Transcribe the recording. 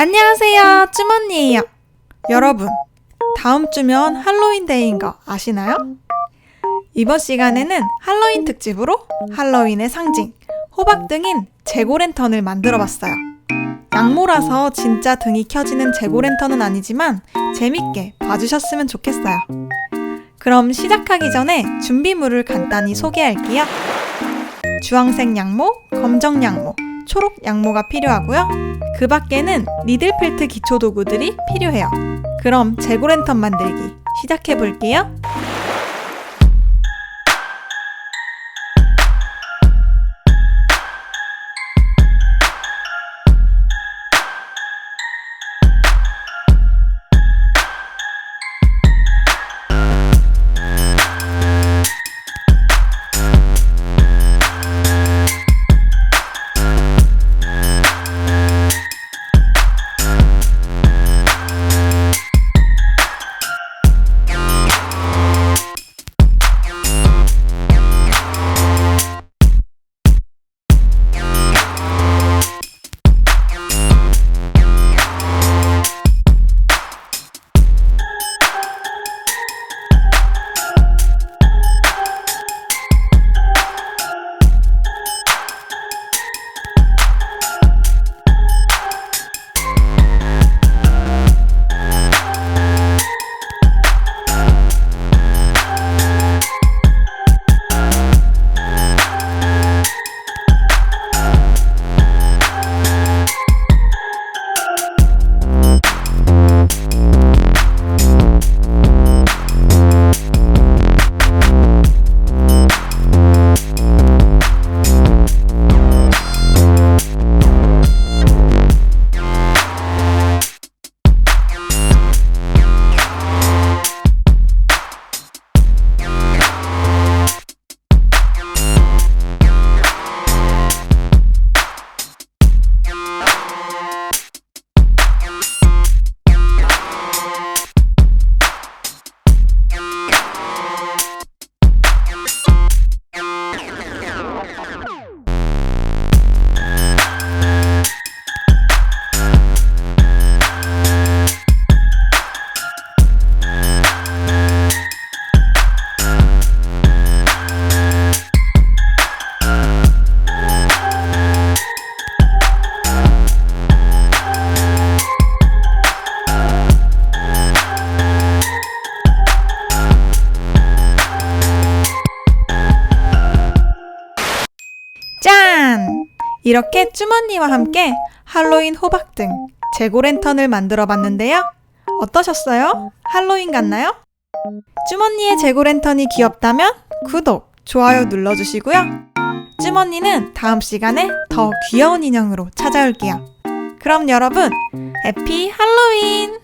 안녕하세요, 쭈머니예요. 여러분, 다음 주면 할로윈데이인 거 아시나요? 이번 시간에는 할로윈 특집으로 할로윈의 상징, 호박 등인 재고 랜턴을 만들어 봤어요. 양모라서 진짜 등이 켜지는 재고 랜턴은 아니지만 재밌게 봐주셨으면 좋겠어요. 그럼 시작하기 전에 준비물을 간단히 소개할게요. 주황색 양모, 검정 양모, 초록 양모가 필요하고요. 그 밖에는 니들펠트 기초 도구들이 필요해요. 그럼 재고랜턴 만들기 시작해 볼게요. 이렇게 쭈머니와 함께 할로윈 호박 등 재고 랜턴을 만들어 봤는데요. 어떠셨어요? 할로윈 같나요? 쭈머니의 재고 랜턴이 귀엽다면 구독, 좋아요 눌러주시고요. 쭈머니는 다음 시간에 더 귀여운 인형으로 찾아올게요. 그럼 여러분, 해피 할로윈!